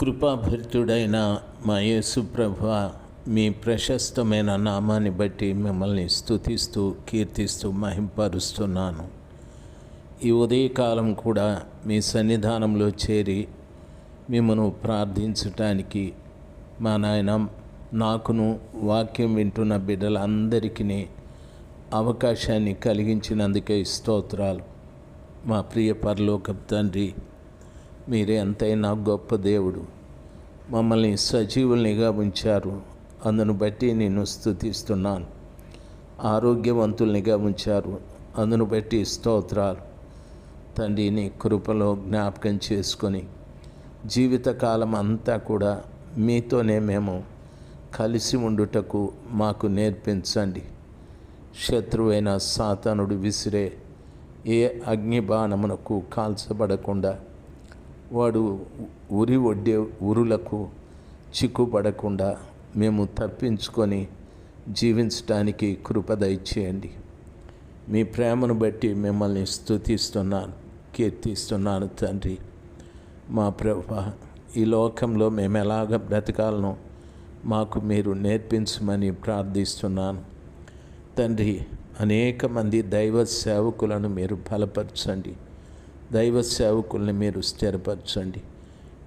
కృపాభరితుడైన మా యేసుప్రభ మీ ప్రశస్తమైన నామాన్ని బట్టి మిమ్మల్ని స్తుతిస్తూ కీర్తిస్తూ మహింపరుస్తున్నాను. ఈ ఉదయకాలం కూడా మీ సన్నిధానంలో చేరి మిమ్మను ప్రార్థించటానికి మా నాయన నాకును వాక్యం వింటున్న బిడ్డలందరికీ అవకాశాన్ని కలిగించినందుకే స్తోత్రాలు. మా ప్రియ పరలోకపు తండ్రి మీరే ఎంతైనా గొప్ప దేవుడు. మమ్మల్ని సజీవుల్నిగా ఉంచారు అందును బట్టి నేను స్థుతిస్తున్నాను ఆరోగ్యవంతుల్నిగా ఉంచారు అందును బట్టి స్తోత్రాలు. తండ్రి నీ కృపలో జ్ఞాపకం చేసుకొని జీవితకాలం అంతా కూడా మీతోనే మేము కలిసి ఉండుటకు మాకు నేర్పించండి. శత్రువైన సాతానుడు విసిరే ఏ అగ్ని బాణమునకు కాల్చబడకుండా వాడు ఉరి ఒడ్డే ఉరులకు చిక్కుపడకుండా మేము తప్పించుకొని జీవించటానికి కృప దయచేయండి. మీ ప్రేమను బట్టి మిమ్మల్ని స్తుతిస్తున్నాను కీర్తిస్తున్నాను తండ్రి. మా ప్రభ ఈ లోకంలో మేము ఎలాగ బ్రతకాలనో మాకు మీరు నేర్పించమని ప్రార్థిస్తున్నాను. తండ్రి అనేక మంది దైవ సేవకులను మీరు బలపరచండి. దైవ సేవకుల్ని మీరు స్థిరపరచండి.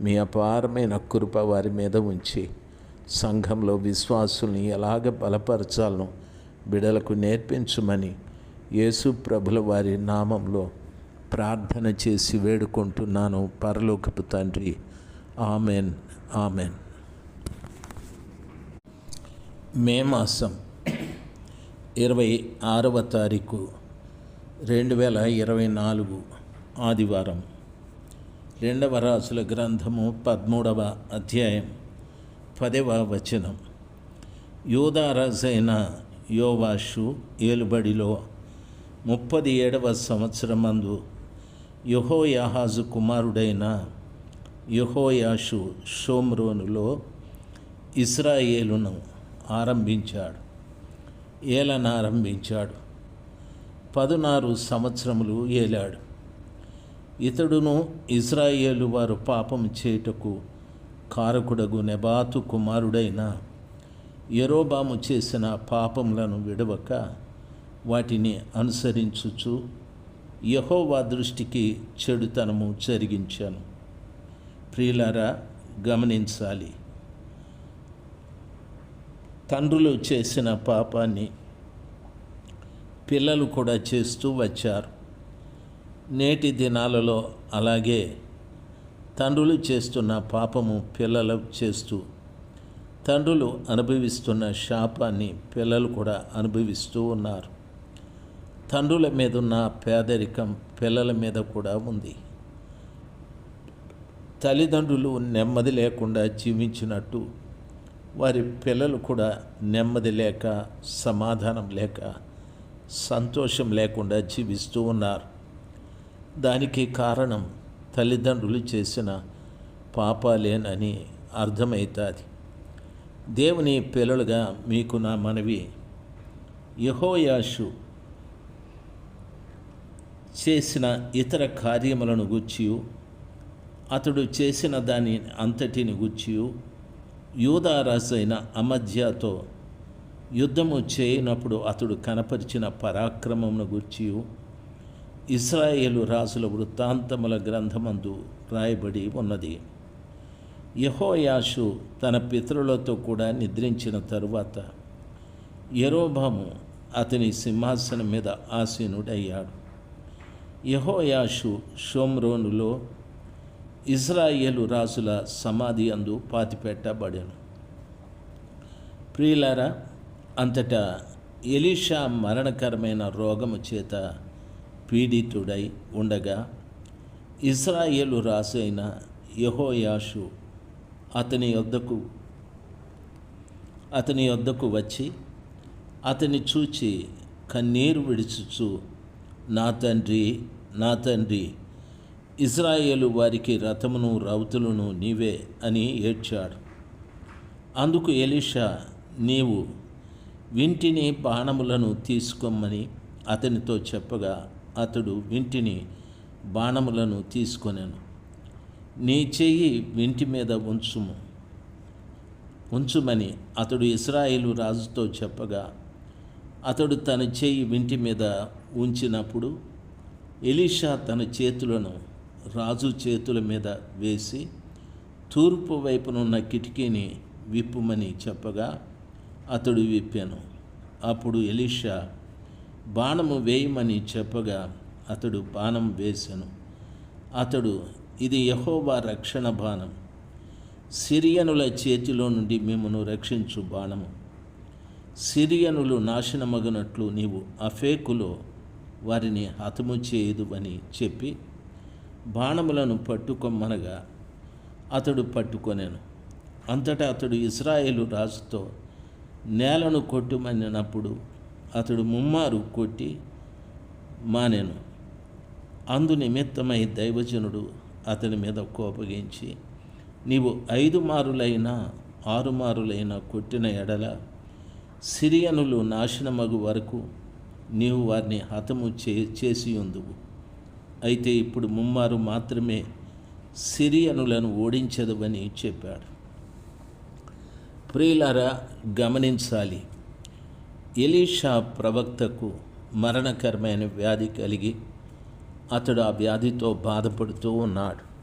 మీ అపారమైన కృప వారి మీద ఉంచి సంఘంలో విశ్వాసుల్ని ఎలాగ బలపరచాలనో బిడలకు నేర్పించమని యేసు ప్రభుల వారి నామంలో ప్రార్థన చేసి వేడుకుంటున్నాను. పరలోకపు తండ్రి ఆమెన్ ఆమెన్. మే మాసం ఇరవై ఆరవ తారీఖు రెండు వేల ఇరవై నాలుగు ఆదివారం. రెండవ రాసుల గ్రంథము పదమూడవ అధ్యాయం పదవ వచనం. యోధారాజైన యోవాషు ఏలుబడిలో ముప్పది ఏడవ సంవత్సరమందు యహోయాహాజు కుమారుడైన యహోయాషు షోమ్రోనులో ఇస్రాయేలును ఆరంభించాడు. ఏలనారంభించాడు. పదునారు సంవత్సరములు ఏలాడు. ఇతడును ఇజ్రాయేలు వారు పాపం చేయుటకు కారకుడగు నెబాతు కుమారుడైన ఎరోబాము చేసిన పాపములను విడవక వాటిని అనుసరించుచు యహోవా దృష్టికి చెడుతనము జరిగించాను. ప్రియులారా గమనించాలి. తండ్రులు చేసిన పాపాన్ని పిల్లలు కూడా చేస్తూ వచ్చారు. నేటి దినాలలో అలాగే తండ్రులు చేస్తున్న పాపము పిల్లలు చేస్తూ తండ్రులు అనుభవిస్తున్న శాపాన్ని పిల్లలు కూడా అనుభవిస్తూ ఉన్నారు. తండ్రుల మీద ఉన్న పేదరికం పిల్లల మీద కూడా ఉంది. తల్లిదండ్రులు నెమ్మది లేకుండా జీవించినట్టు వారి పిల్లలు కూడా నెమ్మది లేక సమాధానం లేక సంతోషం లేకుండా జీవిస్తూ ఉన్నారు. దానికి కారణం తల్లిదండ్రులు చేసిన పాపాలేనని అర్థమవుతుంది దేవుని పిల్లలుగా మీకు నా మనవి యహోయాషు చేసిన ఇతర కార్యములను గుచ్చియు అతడు చేసిన దాని అంతటిని గుచ్చియు యూదారాజైన అమధ్యతో యుద్ధము చేయనప్పుడు అతడు కనపరిచిన పరాక్రమమును గుర్చియు ఇస్రాయేలు రాజుల వృత్తాంతముల గ్రంథమందు రాయబడి ఉన్నది. యహోయాషు తన పితరులతో కూడా నిద్రించిన తరువాత యరోభాము అతని సింహాసనం మీద ఆసీనుడయ్యాడు. యహోయాషు షోమ్రోనులో ఇజ్రాయేలు రాజుల సమాధి అందు పాతిపెట్టబడాను. ప్రియులారా అంతటా ఎలీషా మరణకరమైన రోగము చేత పీడితుడై ఉండగా ఇస్రాయేలు రాజు అయిన యహోయాషు అతని యొద్దకు అతని యొద్దకు వచ్చి అతని చూచి కన్నీరు విడిచుచు నా తండ్రి నా తండ్రి ఇజ్రాయేలు వారికి రథమును రౌతులను నీవే అని ఏడ్చాడు. అందుకు ఎలీషా నీవు వింటిని బాణములను తీసుకోమని అతనితో చెప్పగా అతడు వింటిని బాణములను తీసుకొనెను. నీ చెయ్యి వింటి మీద ఉంచుము. ఉంచుమని అతడు ఇస్రాయేలు రాజుతో చెప్పగా అతడు తన చెయ్యి వింటి మీద ఉంచినప్పుడు ఎలీషా తన చేతులను రాజు చేతుల మీద వేసి తూర్పు వైపునున్న కిటికీని విప్పుమని చెప్పగా అతడు విప్పాను. అప్పుడు ఎలీషా బాణము వేయమని చెప్పగా అతడు బాణం వేశాను అతడు ఇది యహోవా రక్షణ బాణం. సిరియనుల చేతిలో నుండి మిమ్మను రక్షించు బాణము. సిరియనులు నాశనమగునట్లు నీవు అఫేకులో వారిని హతము చేయదు అని చెప్పి బాణములను పట్టుకొమ్మనగా అతడు పట్టుకొనేను. అంతటా అతడు ఇస్రాయేలు రాజుతో నేలను కొట్టుమనినప్పుడు అతడు ముమ్మారు కొట్టి మానేను. అందు నిమిత్తమై దైవజనుడు అతని మీద కోపగించి నీవు ఐదు మారులైనా ఆరు మారులైనా కొట్టిన ఎడల సిరియనులు నాశనమగు వరకు నీవు వారిని హతము చే చేసి ఉందువు అయితే ఇప్పుడు ముమ్మారు మాత్రమే సిరియనులను ఓడించదవని చెప్పాడు. ప్రియులారా గమనించాలి. ఎలీషా ప్రవక్తకు మరణకరమైన వ్యాధి కలిగి అతడు ఆ వ్యాధితో బాధపడుతూ ఉన్నాడు.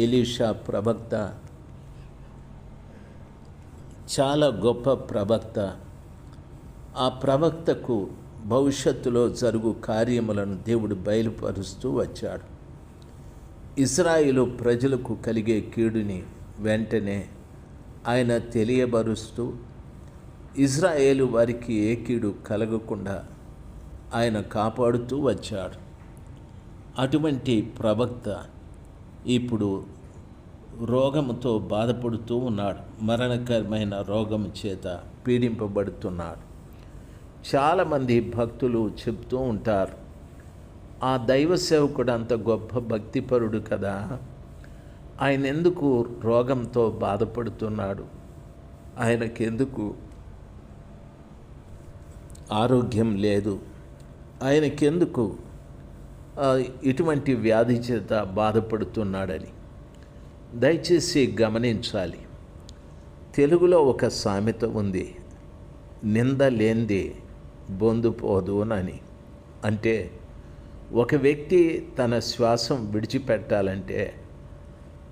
ఎలీషా ప్రవక్త చాలా గొప్ప ప్రవక్త. ఆ ప్రవక్తకు భవిష్యత్తులో జరుగు కార్యములను దేవుడు బయలుపరుస్తూ వచ్చాడు. ఇస్రాయిలు ప్రజలకు కలిగే కీడుని వెంటనే ఆయన తెలియబరుస్తూ ఇజ్రాయేలు వారికి ఏ కీడు కలగకుండా ఆయన కాపాడుతూ వచ్చాడు. అటువంటి ప్రవక్త ఇప్పుడు రోగముతో బాధపడుతూ ఉన్నాడు. మరణకరమైన రోగం చేత పీడింపబడుతున్నాడు. చాలామంది భక్తులు చెప్తూ ఉంటారు ఆ దైవ సేవకుడు అంత గొప్ప భక్తిపరుడు కదా ఆయన ఎందుకు రోగంతో బాధపడుతున్నాడు? ఆయనకెందుకు ఆరోగ్యం లేదు. ఆయనకెందుకు ఇటువంటి వ్యాధి చేత బాధపడుతున్నాడని. దయచేసి గమనించాలి. తెలుగులో ఒక సామెత ఉంది నింద లేంది బొందుపోదు అని. అంటే ఒక వ్యక్తి తన శ్వాసం విడిచిపెట్టాలంటే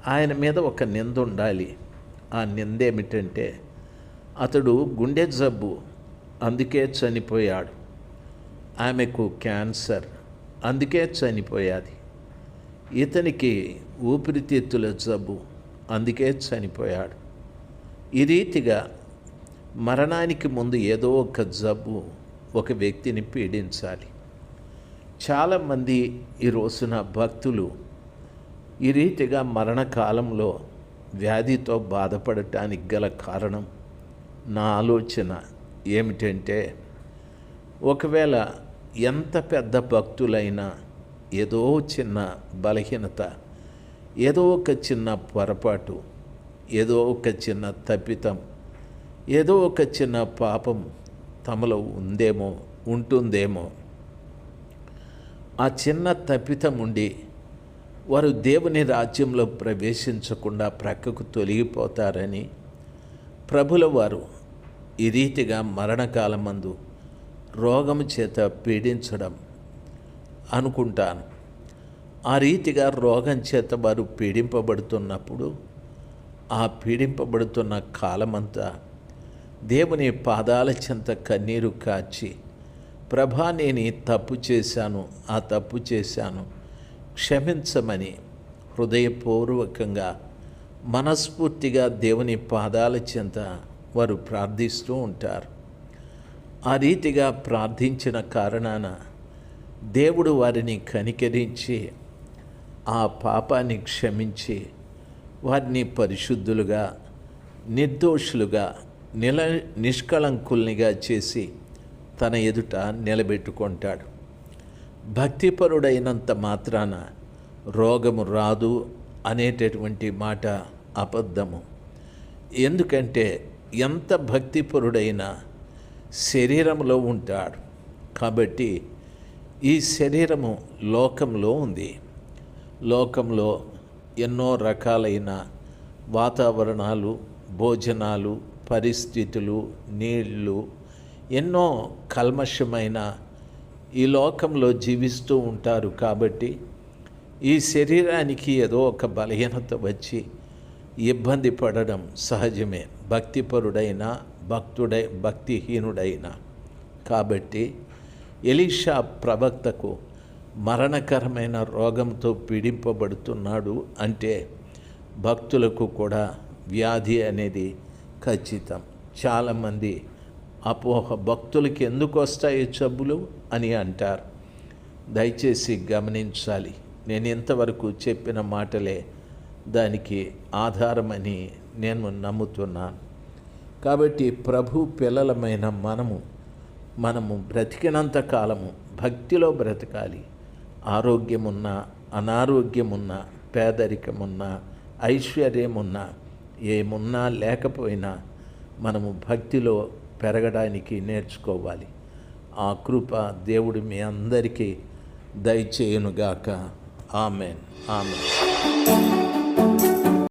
ఆయన మీద ఒక నింద ఉండాలి. ఆ నింద ఏమిటంటే అతడు గుండె జబ్బు అందుకే చనిపోయాడు. ఆమెకు క్యాన్సర్. అందుకే చనిపోయాది. ఇతనికి ఊపిరితిత్తుల జబ్బు. అందుకే చనిపోయాడు. ఈ రీతిగా మరణానికి ముందు ఏదో ఒక జబ్బు ఒక వ్యక్తిని పీడించాలి. చాలామంది ఈ రోజున భక్తులు ఈ రీతిగా మరణకాలంలో వ్యాధితో బాధపడటానికి గల కారణం నా ఆలోచన. ఏమిటంటే ఒకవేళ ఎంత పెద్ద భక్తులైనా ఏదో చిన్న బలహీనత ఏదో ఒక చిన్న పొరపాటు ఏదో ఒక చిన్న తప్పితం ఏదో ఒక చిన్న పాపం తమలో ఉందేమో ఉంటుందేమో. ఆ చిన్న తప్పితం ఉండి వారు దేవుని రాజ్యంలో ప్రవేశించకుండా ప్రక్కకు తొలగిపోతారని ప్రభుల వారు ఈ రీతిగా మరణకాలమందు రోగము చేత పీడించడం అనుకుంటాను. ఆ రీతిగా రోగం చేత వారు పీడింపబడుతున్నప్పుడు ఆ పీడింపబడుతున్న కాలమంతా దేవుని పాదాల చెంత కన్నీరు కాచి ప్రభా నేను తప్పు చేశాను ఆ తప్పు చేశాను క్షమించమని హృదయపూర్వకంగా మనస్ఫూర్తిగా దేవుని పాదాల చెంత వారు ప్రార్థిస్తూ ఉంటారు. ఆ రీతిగా ప్రార్థించిన కారణాన దేవుడు వారిని కనికరించి ఆ పాపాన్ని క్షమించి వారిని పరిశుద్ధులుగా నిర్దోషులుగా నిల నిష్కళంకుల్నిగా చేసి తన ఎదుట నిలబెట్టుకుంటాడు. భక్తిపరుడైనంత మాత్రాన రోగము రాదు అనేటటువంటి మాట అబద్ధము. ఎందుకంటే ఎంత భక్తిపరుడైనా శరీరంలో ఉంటాడు. కాబట్టి ఈ శరీరము లోకంలో ఉంది. లోకంలో ఎన్నో రకాలైన వాతావరణాలు భోజనాలు పరిస్థితులు నీళ్ళు ఎన్నో కల్మషమైన ఈ లోకంలో జీవిస్తూ ఉంటారు. కాబట్టి ఈ శరీరానికి ఏదో ఒక బలహీనత వచ్చి ఇబ్బంది పడడం సహజమే. భక్తిపరుడైన భక్తుడై భక్తిహీనుడైన. కాబట్టి ఎలీషా ప్రవక్తకు మరణకరమైన రోగంతో పీడింపబడుతున్నాడు అంటే భక్తులకు కూడా వ్యాధి అనేది ఖచ్చితం. చాలామంది అపోహ భక్తులకి ఎందుకు వస్తాయి జబ్బులు అని అంటారు. దయచేసి గమనించాలి. నేను ఇంతవరకు చెప్పిన మాటలే దానికి ఆధారమని నేను నమ్ముతున్నాను. కాబట్టి ప్రభు పిల్లలమైన మనము మనము బ్రతికినంత కాలము భక్తిలో బ్రతకాలి. ఆరోగ్యమున్నా అనారోగ్యమున్నా పేదరికమున్నా ఐశ్వర్యమున్నా ఏమున్నా లేకపోయినా మనము భక్తిలో పెరగడానికి నేర్చుకోవాలి. ఆ కృప దేవుడు మీ అందరికీ దయచేయునుగాక. ఆమెన్. ఆమెన్.